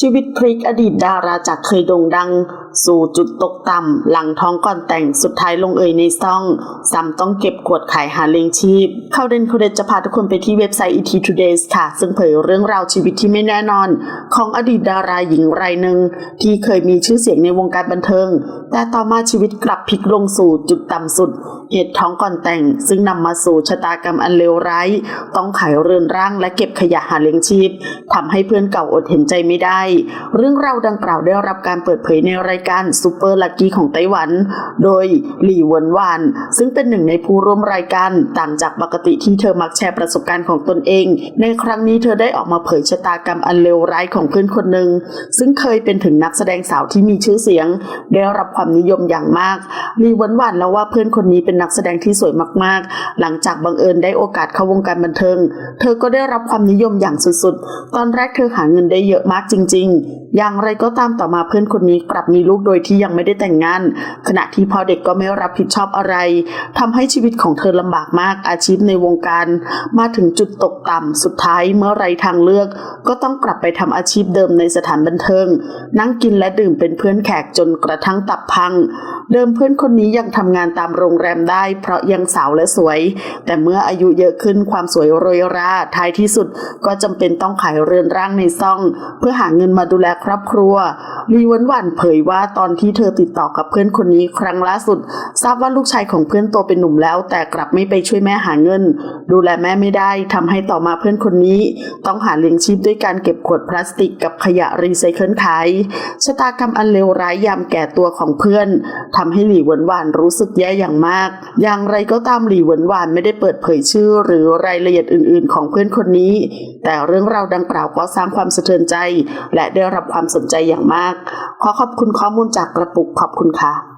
ชีวิตพลิกอดีตดาราจากเคยโด่งดัง สู่จุดตกต่ำหลังท้องก่อนแต่งสุดท้ายลงเอยในซ่องซ้ำต้องเก็บขวดขายหาเลี้ยงชีพ เข้าเด่นคูเดนจะพาทุกคนไปที่เว็บไซต์ ET Today ค่ะ ซึ่งเผยเรื่องราวชีวิตที่ไม่แน่นอน ของอดีตดาราหญิงรายหนึ่งที่เคยมีชื่อเสียงในวงการบันเทิง แต่ต่อมาชีวิตกลับพลิกลงสู่จุดต่ำสุด เหตุท้องก่อนแต่ง ซึ่งนำมาสู่ชะตากรรมอันเลวร้าย ต้องขายเรือนร่างและเก็บขยะหาเลี้ยงชีพทำให้เพื่อนเก่าอดเห็นใจไม่ได้ เรื่องราวดังกล่าวได้รับการเปิดเผยในรายการซูเปอร์ลักกี้ของไต้หวัน โดยหลี่เหวินหวาน ซึ่งเป็นหนึ่งในผู้ร่วมรายการต่างจากปกติที่เธอมักแชร์ประสบการณ์ของตนเอง ในครั้งนี้เธอได้ออกมาเผยชะตากรรมอันเลวร้ายของเพื่อนคนหนึ่ง ซึ่งเคยเป็นถึงนักแสดงสาวที่มีชื่อเสียง ได้รับความนิยมอย่างมากหลี่เหวินหวานแล้วว่าเพื่อนคนนี้เป็นนักแสดงที่สวยมากๆ หลังจากบังเอิญได้โอกาสเข้าวงการบันเทิง เธอก็ได้รับความนิยมอย่างสุดๆ ตอนแรกเธอหาเงินได้เยอะมากจริง ๆ อย่างไรก็ตามต่อมาเพื่อนคนนี้กลับมีลูกโดยที่ยังไม่ได้แต่งงาน ขณะที่พ่อเด็กก็ไม่รับผิดชอบอะไรทำให้ชีวิตของเธอลำบากมากอาชีพในวงการ มาถึงจุดตกต่ำสุดท้ายเมื่อไรทางเลือก ก็ต้องกลับไปทำอาชีพเดิมในสถานบันเทิง นั่งกินและดื่มเป็นเพื่อนแขกจนกระทั่งตับพัง เดิมเพื่อนคนนี้ยังทำงานตามโรงแรมได้ เพราะยังสาวและสวย แต่เมื่ออายุเยอะขึ้นความสวยโรยราท้ายที่สุดก็จำเป็นต้องขายเรือนร่างในซ่อง เพื่อหาเงินมาดูแลครอบครัวลีวันหวันเผยว่าาตอนที่เธอติดต่อกับเพื่อนคนนี้ครั้งล่าสุด ทราบว่าลูกชายของเพื่อนโตเป็นหนุ่มแล้ว แต่กลับไม่ไปช่วยแม่หาเงิน ดูแลแม่ไม่ได้ทำให้ต่อมาเพื่อนคนนี้ ต้องหาเลี้ยงชีพด้วยการเก็บขวดพลาสติกกับขยะรีไซเคิลขายชะตากรรมอันเลวร้ายยามแก่ตัวของเพื่อนทำให้หลี่หวนหวานรู้สึกแย่อย่างมาก อย่างไรก็ตามหลี่หวนหวานไม่ได้เปิดเผยชื่อ หรือรายละเอียดอื่น ๆ ของเพื่อนคนนี้ แต่เรื่องราวดังกล่าวก็สร้างความสะเทือนใจ และได้รับความสนใจอย่างมาก ขอขอบคุณข้อมูลจากกระปุกขอบคุณค่ะ